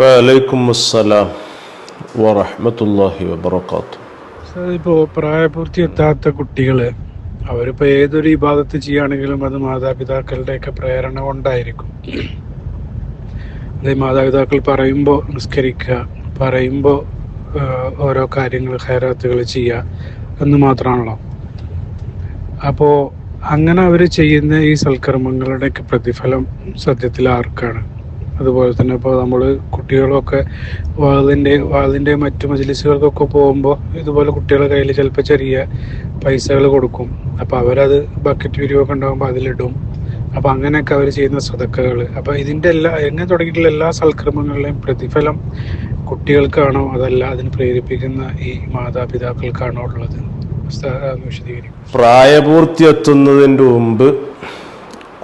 വലൈക്കും അസ്സലാം വറഹമത്തല്ലാഹി വബർക്കാത്തു ഇപ്പോൾ പ്രായപൂർത്തി എത്താത്ത കുട്ടികൾ അവരിപ്പോൾ ഏതൊരു ഇബാദത്ത് ചെയ്യുകയാണെങ്കിലും അത് മാതാപിതാക്കളുടെയൊക്കെ പ്രേരണ കൊണ്ടായിരിക്കും. അത് മാതാപിതാക്കൾ പറയുമ്പോൾ നിസ്കരിക്കുക പറയുമ്പോൾ ഓരോ കാര്യങ്ങൾ ഹൈറാത്തുകൾ ചെയ്യുക എന്ന് മാത്രമാണല്ലോ. അപ്പോ അങ്ങനെ അവർ ചെയ്യുന്ന ഈ സൽക്കർമ്മങ്ങളുടെയൊക്കെ പ്രതിഫലം സത്യത്തിൽ ആർക്കാണ്? അതുപോലെ തന്നെ ഇപ്പോൾ നമ്മൾ കുട്ടികളൊക്കെ വാതിന്റെ വാതിന്റെ മറ്റു മജിലിസുകൾക്കൊക്കെ പോകുമ്പോൾ ഇതുപോലെ കുട്ടികളെ കയ്യിൽ ചിലപ്പോൾ ചെറിയ പൈസകൾ കൊടുക്കും. അപ്പോൾ അവരത് ബക്കറ്റ് വിരിവൊക്കെ ഉണ്ടാകുമ്പോൾ അതിലിടും. അപ്പോൾ അങ്ങനെയൊക്കെ അവർ ചെയ്യുന്ന സതക്കകൾ അപ്പോൾ ഇതിന്റെ എല്ലാ എങ്ങനെ തുടങ്ങിയിട്ടുള്ള എല്ലാ സൽക്രമങ്ങളുടെയും പ്രതിഫലം കുട്ടികൾക്കാണോ? അതല്ല അതിന് പ്രേരിപ്പിക്കുന്ന ഈ മാതാപിതാക്കൾക്കാണോ ഉള്ളത്? ഉസ്താദ് ഒന്ന് വിശദീകരിക്കും. പ്രായപൂർത്തി എത്തുന്നതിന്റെ മുമ്പ്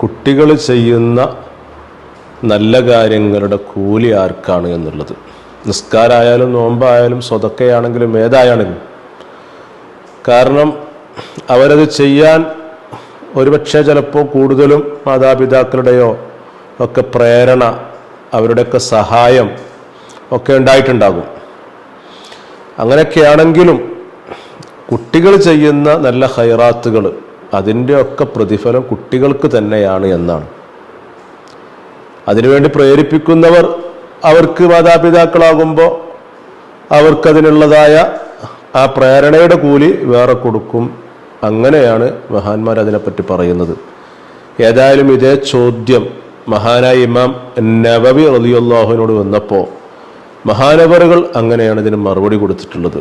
കുട്ടികൾ ചെയ്യുന്ന നല്ല കാര്യങ്ങളുടെ കൂലി ആർക്കാണ് എന്നുള്ളത്? നിസ്കാരായാലും നോമ്പായാലും സ്വതക്കയാണെങ്കിലും ഏതായാണെങ്കിലും. കാരണം അവരത് ചെയ്യാൻ ഒരുപക്ഷെ ചിലപ്പോൾ കൂടുതലും മാതാപിതാക്കളുടെയോ ഒക്കെ പ്രേരണ അവരുടെയൊക്കെ സഹായം ഒക്കെ ഉണ്ടായിട്ടുണ്ടാകും. അങ്ങനെയൊക്കെയാണെങ്കിലും കുട്ടികൾ ചെയ്യുന്ന നല്ല ഹൈറാത്തുകൾ അതിന്റെ ഒക്കെ പ്രതിഫലം കുട്ടികൾക്ക് തന്നെയാണ് എന്നാണ്. അതിനുവേണ്ടി പ്രേരിപ്പിക്കുന്നവർ അവർക്ക് മാതാപിതാക്കളാകുമ്പോൾ അവർക്കതിനുള്ളതായ ആ പ്രേരണയുടെ കൂലി വേറെ കൊടുക്കും. അങ്ങനെയാണ് മഹാന്മാർ അതിനെപ്പറ്റി പറയുന്നത്. ഏതായാലും ഇതേ ചോദ്യം മഹാനായ ഇമാം നബവി റതിയുള്ളാഹുവിനോട് വന്നപ്പോൾ മഹാനവറുകൾ അങ്ങനെയാണ് ഇതിന് മറുപടി കൊടുത്തിട്ടുള്ളത്.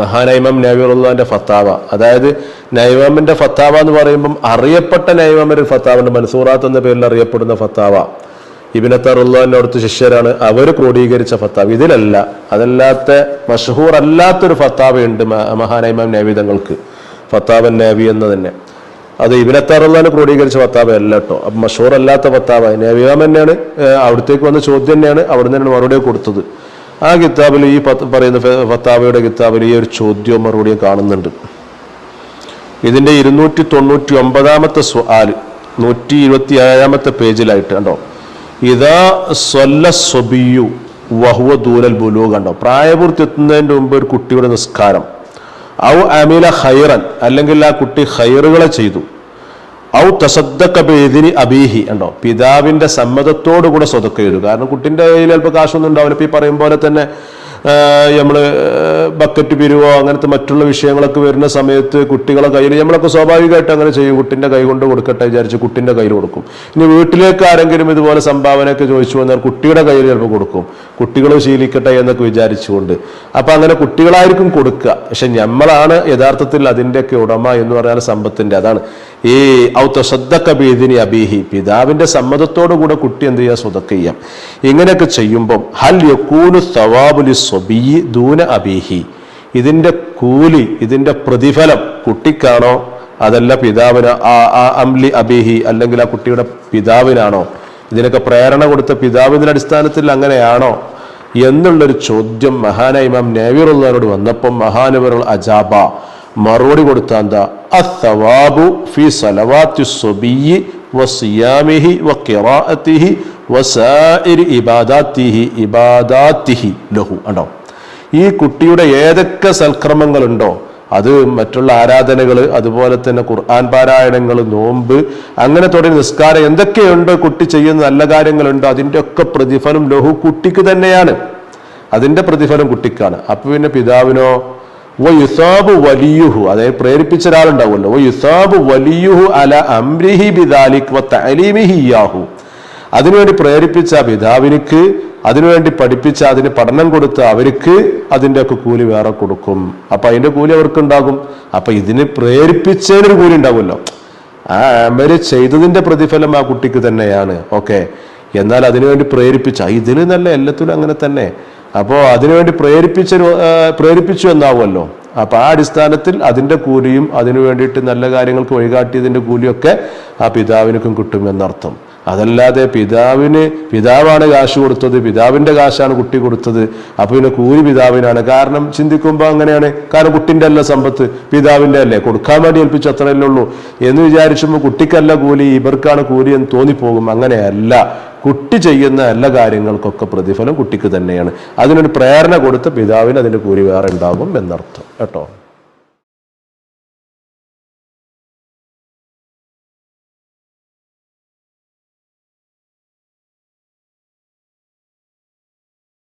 മഹാനായ ഇമാം നബിറുല്ലാന്റെ ഫത്താവ അതായത് നൈമാമിന്റെ ഫത്താവ എന്ന് പറയുമ്പം അറിയപ്പെട്ട നൈമാമിന്റെ ഫത്താവുണ്ട് മൻസൂറാത്ത് എന്ന പേരിൽ അറിയപ്പെടുന്ന ഫത്താവ. ഇബിനത്തറുല്ലാന്റെ അടുത്ത ശിഷ്യരാണ്. അവർ ക്രോഡീകരിച്ച ഫത്താവ്. ഇതിലല്ല അതല്ലാത്ത മഷഹൂർ അല്ലാത്തൊരു ഫത്താവയുണ്ട് മഹാനായ ഇമാം നേവിതങ്ങൾക്ക് ഫത്താവൻ നേവി എന്ന് തന്നെ. അത് ഇബിനത്താറുല്ലാന് ക്രോഡീകരിച്ച ഫത്താവ് അല്ല കേട്ടോ. അപ്പം മഷൂർ അല്ലാത്ത ഫത്താവ് നബിയാം തന്നെയാണ് അവിടത്തേക്ക് വന്ന ചോദ്യം തന്നെയാണ് അവിടെ നിന്നാണ് മറുപടി കൊടുത്തത്. ആ കിതാബിൽ ഈ പറയുന്ന ഫത്താവയുടെ കിതാബിൽ ഈ ഒരു ചോദ്യവും മറുപടിയും കാണുന്നുണ്ട്. ഇതിന്റെ ഇരുന്നൂറ്റി തൊണ്ണൂറ്റി ഒമ്പതാമത്തെ സ്വാൽ നൂറ്റി ഇരുപത്തി ഏഴാമത്തെ പേജിലായിട്ട് കണ്ടോ? ഇതാ സ്വല്ല സ്വബിയു വഹുവ ദൂലൽ ബുലു കണ്ടോ? പ്രായപൂർത്തി എത്തുന്നതിന്റെ മുമ്പ് ഒരു കുട്ടിയുടെ നിസ്കാരം. ഔ അമില ഹൈറൻ അല്ലെങ്കിൽ ആ കുട്ടി ഹൈറുകളെ ചെയ്തു. ഔ തസദ്ദക്കബേദിനി അബീഹി ഉണ്ടോ പിതാവിന്റെ സമ്മതത്തോടു കൂടെ സ്വതക്ക ചെയ്തു കാരണം കുട്ടിന്റെ കയ്യിൽ ചിലപ്പോൾ കാശൊന്നും ഉണ്ടാവില്ല. ഇപ്പൊ ഈ പറയും പോലെ തന്നെ നമ്മൾ ബക്കറ്റ് പിരിവോ അങ്ങനത്തെ മറ്റുള്ള വിഷയങ്ങളൊക്കെ വരുന്ന സമയത്ത് കുട്ടികളെ കയ്യിൽ നമ്മളൊക്കെ സ്വാഭാവികമായിട്ട് അങ്ങനെ ചെയ്യും. കുട്ടിന്റെ കൈ കൊണ്ട് കൊടുക്കട്ടെ വിചാരിച്ച് കുട്ടിന്റെ കയ്യിൽ കൊടുക്കും. ഇനി വീട്ടിലേക്ക് ആരെങ്കിലും ഇതുപോലെ സംഭാവനയൊക്കെ ചോദിച്ചു വന്നാൽ കുട്ടിയുടെ കയ്യിൽ ചിലപ്പോൾ കൊടുക്കും. കുട്ടികൾ ശീലിക്കട്ടെ എന്നൊക്കെ വിചാരിച്ചുകൊണ്ട്. അപ്പം അങ്ങനെ കുട്ടികളായിരിക്കും കൊടുക്കുക. പക്ഷെ നമ്മളാണ് യഥാർത്ഥത്തിൽ അതിന്റെയൊക്കെ ഉടമ എന്ന് പറഞ്ഞാൽ സമ്പത്തിന്റെ അതാണ്. ഈ ഔത്ത ഭീതിനി അബീഹി പിതാവിന്റെ സമ്മതത്തോടു കൂടെ കുട്ടി എന്ത് ചെയ്യുക സ്വതക്ക ചെയ്യാം. ഇങ്ങനെയൊക്കെ ചെയ്യുമ്പം ഹൽ യക്കൂനു സവാബുലി സ്വബീ ദൂന അബീഹി. ഇതിന്റെ കൂലി ഇതിന്റെ പ്രതിഫലം കുട്ടിക്കാണോ? അതല്ല പിതാവിന് അംലി അബീഹി അല്ലെങ്കിൽ ആ കുട്ടിയുടെ പിതാവിനാണോ? ഇതിനൊക്കെ പ്രേരണ കൊടുത്ത പിതാവിന്റെ അടിസ്ഥാനത്തിൽ അങ്ങനെയാണോ? എന്നുള്ളൊരു ചോദ്യം മഹാന ഇമാം നേവിറുള്ളവരോട് വന്നപ്പം മഹാനവറുകൾ അജാബ. മറുപടി കൊടുത്ത എന്താ? അസവാബു ഫി സലവാത്തി സ്വബിയി വസിയാമിഹി വഖിറാഅത്തിഹി വസാഇരി ഇബാദാത്തിഹി ഇബാദാത്തിഹി ലഹു. ഉണ്ടോ ഈ കുട്ടിയുടെ ഏതൊക്കെ സൽക്രമങ്ങളുണ്ടോ അത് മറ്റുള്ള ആരാധനകൾ അതുപോലെ തന്നെ ഖുർആൻ പാരായണങ്ങൾ നോമ്പ് അങ്ങനെ തുടങ്ങി നിസ്കാരം എന്തൊക്കെയുണ്ട് കുട്ടി ചെയ്യുന്ന നല്ല കാര്യങ്ങളുണ്ടോ? അതിന്റെ ഒക്കെ പ്രതിഫലം ലഹു കുട്ടിക്ക് തന്നെയാണ്. അതിന്റെ പ്രതിഫലം കുട്ടിക്കാണ്. അപ്പൊ പിന്നെ പിതാവിനോ വ വലിയുഹു. അതായത് പ്രേരിപ്പിച്ച ഒരാളുണ്ടാവുമല്ലോ. വ വലിയുഹു അല അംരിഹി ബിദാലിക് വ അതിനുവേണ്ടി പ്രേരിപ്പിച്ച പിതാവിനിക്ക് അതിനുവേണ്ടി പഠിപ്പിച്ച അതിന് പഠനം കൊടുത്ത അവർക്ക് അതിന്റെ ഒക്കെ കൂലി വേറെ കൊടുക്കും. അപ്പൊ അതിന്റെ കൂലി അവർക്ക് ഉണ്ടാകും അപ്പൊ ഇതിന് പ്രേരിപ്പിച്ചതിനൊരു കൂലി ഉണ്ടാവുമല്ലോ. ആ അമര് ചെയ്തതിന്റെ പ്രതിഫലം ആ കുട്ടിക്ക് തന്നെയാണ്. ഓക്കെ. എന്നാൽ അതിനുവേണ്ടി പ്രേരിപ്പിച്ച ഇതിൽ നല്ല എല്ലാത്തിലും അങ്ങനെ തന്നെ. അപ്പോൾ അതിനുവേണ്ടി പ്രേരിപ്പിച്ച പ്രേരിപ്പിച്ചു എന്നാവുമല്ലോ. അപ്പൊ ആ അടിസ്ഥാനത്തിൽ അതിന്റെ കൂലിയും അതിനു വേണ്ടിയിട്ട് നല്ല കാര്യങ്ങൾക്ക് വഴികാട്ടിയതിന്റെ കൂലിയൊക്കെ ആ പിതാവിനൊക്കെ കിട്ടും എന്നർത്ഥം. അതല്ലാതെ പിതാവിന് പിതാവാണ് കാശ് കൊടുത്തത് പിതാവിന്റെ കാശാണ് കുട്ടി കൊടുത്തത്. അപ്പൊ പിന്നെ കൂലി പിതാവിനാണ്. കാരണം ചിന്തിക്കുമ്പോൾ അങ്ങനെയാണ്. കാരണം കുട്ടിന്റെ അല്ല സമ്പത്ത് പിതാവിന്റെ അല്ലേ? കൊടുക്കാൻ വേണ്ടി ഏൽപ്പിച്ചു അത്രയല്ലേ ഉള്ളൂ. എന്ന് വിചാരിച്ചുമ്പോൾ കുട്ടിക്കല്ല കൂലി ഇവർക്കാണ് കൂലി എന്ന് തോന്നിപ്പോകും. അങ്ങനെയല്ല. കുട്ടി ചെയ്യുന്ന എല്ലാ കാര്യങ്ങൾക്കൊക്കെ പ്രതിഫലം കുട്ടിക്ക് തന്നെയാണ്. അതിനൊരു പ്രേരണ കൊടുത്ത് പിതാവിന് അതിന്റെ കൂലി വേറെ ഉണ്ടാകും എന്നർത്ഥം. കേട്ടോ?